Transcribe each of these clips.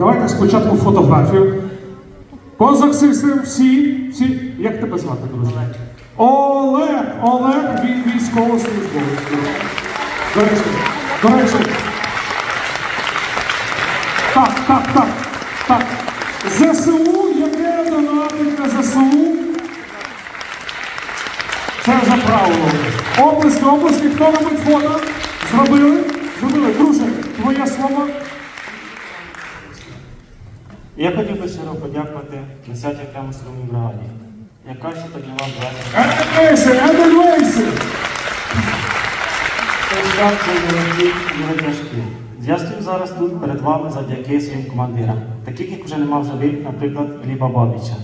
Давайте спочатку фотографію. Поза всім всі, всі. Як тебе звати, друже? Олег. Олег, він військовослужбовець. До речі, до речі. Так, так, так, так. ЗСУ, яке донатить на ЗСУ. Це за правило. Облиски, облиски, хто робить фото? Зробили? Зробили. Друже, твоє слово. Я хотів би щиро подякувати 10-й окремій струмній бригаді, яка ще вам брати. Я стою зараз тут перед вами завдяки своїм командирам, таких як вже нема в живих, наприклад, Гліба Бабіча.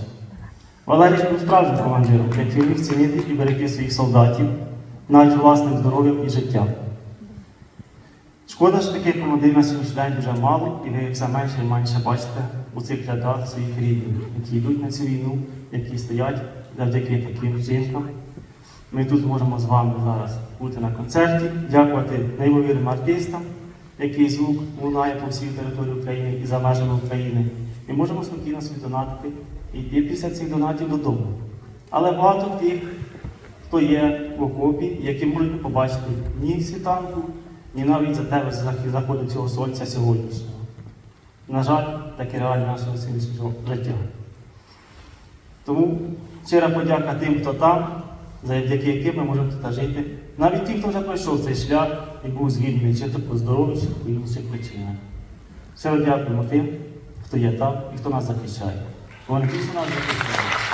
Валерій був справжнім командиром, який міг цінити і берегти своїх солдатів, навіть власним здоров'ям і життям. Шкода, що таких командирів на сьогоднішній день дуже мало, і ви все менше і менше бачите у цих рядах своїх рідних, які йдуть на цю війну, які стоять завдяки таким вчинкам. Ми тут можемо з вами зараз бути на концерті, дякувати неймовірним артистам, який звук лунає по всій території України і за межами України. Ми можемо спокійно собі донатити і йти після цих донатів додому. Але багато тих, хто є в окопі, які можуть побачити ні світанку, ні навіть за тебе заходу цього сонця сьогоднішнього. На жаль, таке реальне нашого сьогоднішнього життя. Тому щира подяка тим, хто там, завдяки яким ми можемо тут жити. Навіть ті, хто вже пройшов цей шлях і був звільнений, чи то по здоров'ю, чи по інших причинах. Щиро дякуємо тим, хто є там і хто нас захищає. Вони дійсно нас захищають.